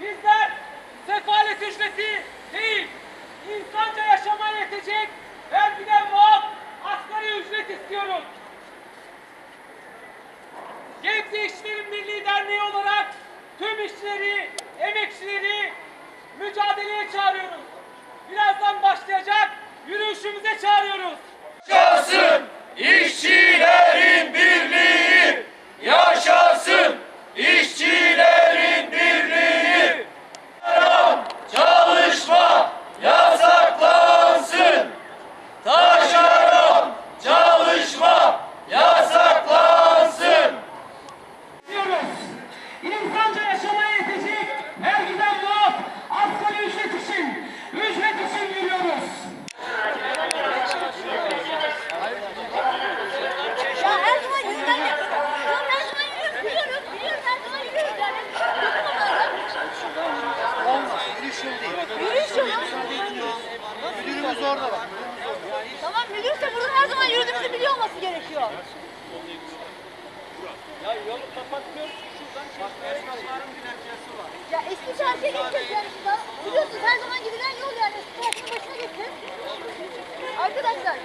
Bizler sefalet ücreti değil, insanca yaşamaya yetecek vergiden muaf asgari ücret istiyoruz. Gebze İşçilerin Birliği Derneği olarak tüm işçileri, emekçileri mücadeleye çağırıyoruz. Birazdan başlayacak yürüyüşümüze çağırıyoruz. Yaşasın işçilerin birliği! Yaşasın işçilerin birliği! Haram çalışma yasaklansın! Taşeron çalışma yasaklansın! diyoruz. İnsanca yaşamaya yetecek vergiden muaf asgari ücret için, ücret için yürüyoruz. Ya her zaman yüzden ya. Ya her zaman yürüyoruz, biliyoruz, biliyoruz, her zaman yürüyoruz yani. Dokunma Olmaz. Yürüyüş yolu değil. Yürüyüş yolu. Müdürümüz orada bak. Tamam de burada her zaman yürüdüğümüzü biliyor olması gerekiyor. Ya eski çarşıya gideceğiz yani şurada. Biliyorsunuz her zaman gidilen yol yani. Eski çarşının başına geçeceğiz. Arkadaşlar,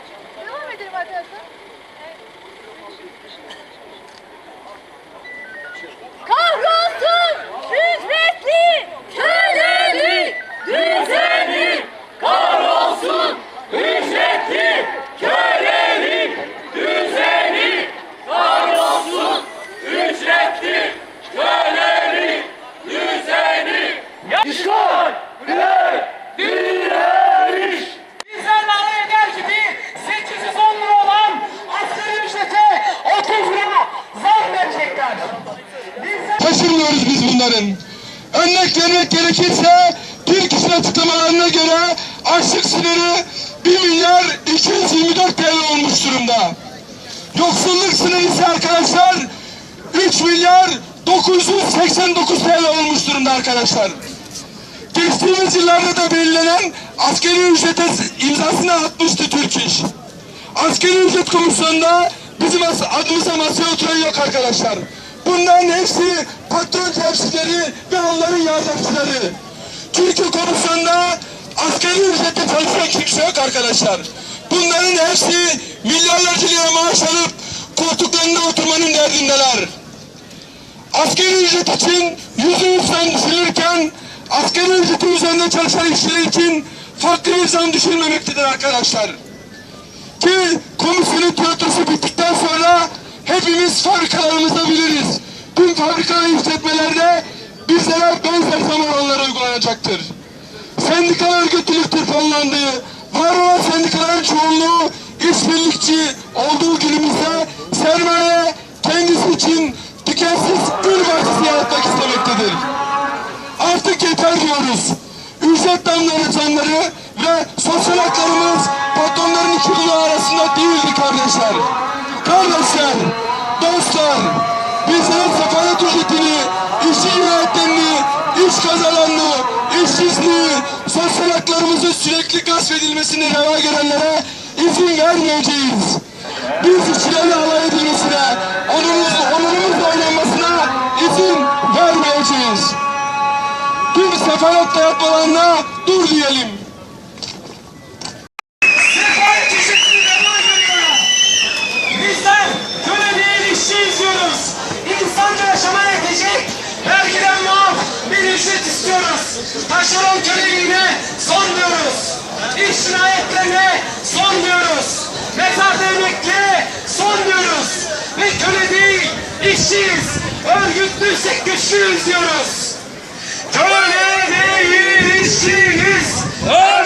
devam edelim arkadaşlar. Kahrolsun ücretli kölelik düzeni Kahrolsun ücretli kölelik düzeni! Kahrolsun ücretli kölelik düzeni! İşgal ve direniş! Bizlerle alay eder gibi 810 lira olan asgari ücrete 30 lira zam verecekler. Bizler Taşımıyoruz biz bunların. Örnek vermek gerekirse Türk İş'in açıklamalarına göre açlık sınırı 1 milyar 224 TL olmuş durumda. Yoksulluk sınırı ise arkadaşlar 3 milyar 989 TL olmuş durumda arkadaşlar. Geçtiğimiz yıllarda da belirlenen askeri ücrete imzasını atmıştı Türk İş. Askeri ücret komisyonunda bizim adımıza masaya oturan yok arkadaşlar. Bunların hepsi patron temsilcileri ve onların yardımcıları. Çünkü komisyonda askeri ücretle çalışan kimse yok arkadaşlar. Bunların hepsi milyarlarca lira maaş alıp koltuklarında oturmanın derdindeler. Asgari ücret için yüzde yüz zam düşürülürken asgari ücreti üzerinde çalışan işçiler için farklı bir zam düşürmemektedir arkadaşlar. Ki komisyonun tiyatrosu bittikten sonra hepimiz fabrikalarımızda biliriz. Tüm fabrika işletmelerde bizlere benzer zam oranları uygulanacaktır. Sendikal örgütlülüktür fonlandığı, var olan sendikaların çoğunluğu işbirlikçi olduğu günümüzde sermaye kendisi için tükensiz gül bahçesi yaratmak istemektedir. Artık yeter diyoruz. Ücret damları zamları ve sosyal haklarımız patronların iki kulağı arasında değildi kardeşler. Kardeşler, dostlar, bizlerin sefalet ücretini, işçi cinayetlerini, iş kazalarını, işsizliği, sosyal haklarımızın sürekli gasp edilmesine reva görenlere izin vermeyeceğiz. Biz işçilerle alay edilmesine, onurumuz, onurumuzla oynanmasına izin vermeyeceğiz. Tüm sefalet dayatmalarına dur diyelim. Taşeron köleliğine son diyoruz. İş cinayetlerine son diyoruz. Mezar devletliğe son diyoruz. Ve köle değil işçiyiz. Örgütlüysek güçlüyüz diyoruz. Köle değil işçiyiz. Örgütlüysek!